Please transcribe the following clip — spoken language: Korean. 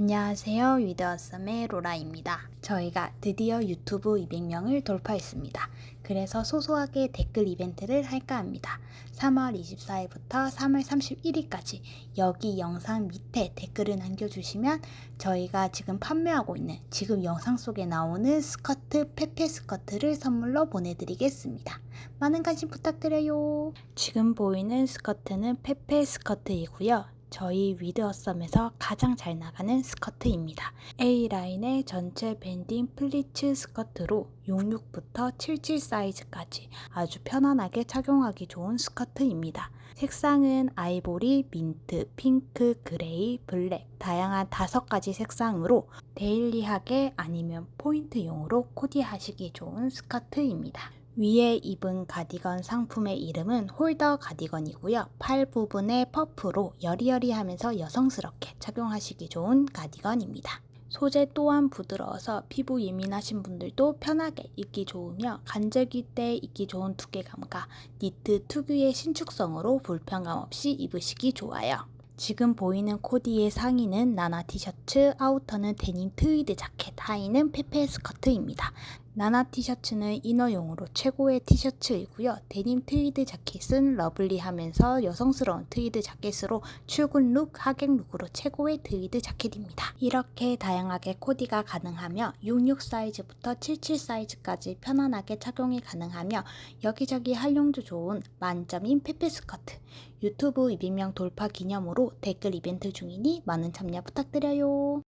안녕하세요. 위드어썸의 로라입니다. 저희가 드디어 유튜브 200명을 돌파했습니다. 그래서 소소하게 댓글 이벤트를 할까 합니다. 3월 24일부터 3월 31일까지 여기 영상 밑에 댓글을 남겨주시면 저희가 지금 판매하고 있는 지금 영상 속에 나오는 스커트 페페 스커트를 선물로 보내드리겠습니다. 많은 관심 부탁드려요. 지금 보이는 스커트는 페페 스커트이고요. 저희 위드어썸에서 가장 잘 나가는 스커트입니다. A라인의 전체 밴딩 플리츠 스커트로 66부터 77 사이즈까지 아주 편안하게 착용하기 좋은 스커트입니다. 색상은 아이보리, 민트, 핑크, 그레이, 블랙 다양한 다섯 가지 색상으로 데일리하게 아니면 포인트용으로 코디하시기 좋은 스커트입니다. 위에 입은 가디건 상품의 이름은 홀더 가디건이고요. 팔 부분에 퍼프로 여리여리하면서 여성스럽게 착용하시기 좋은 가디건입니다. 소재 또한 부드러워서 피부 예민하신 분들도 편하게 입기 좋으며 간절기 때 입기 좋은 두께감과 니트 특유의 신축성으로 불편감 없이 입으시기 좋아요. 지금 보이는 코디의 상의는 나나 티셔츠, 아우터는 데님 트위드 자켓, 하의는 페페 스커트입니다. 나나 티셔츠는 이너용으로 최고의 티셔츠이고요. 데님 트위드 자켓은 러블리하면서 여성스러운 트위드 자켓으로 출근 룩, 하객 룩으로 최고의 트위드 자켓입니다. 이렇게 다양하게 코디가 가능하며 66 사이즈부터 77 사이즈까지 편안하게 착용이 가능하며 여기저기 활용도 좋은 만점인 페페 스커트. 유튜브 200명 돌파 기념으로 댓글 이벤트 중이니 많은 참여 부탁드려요.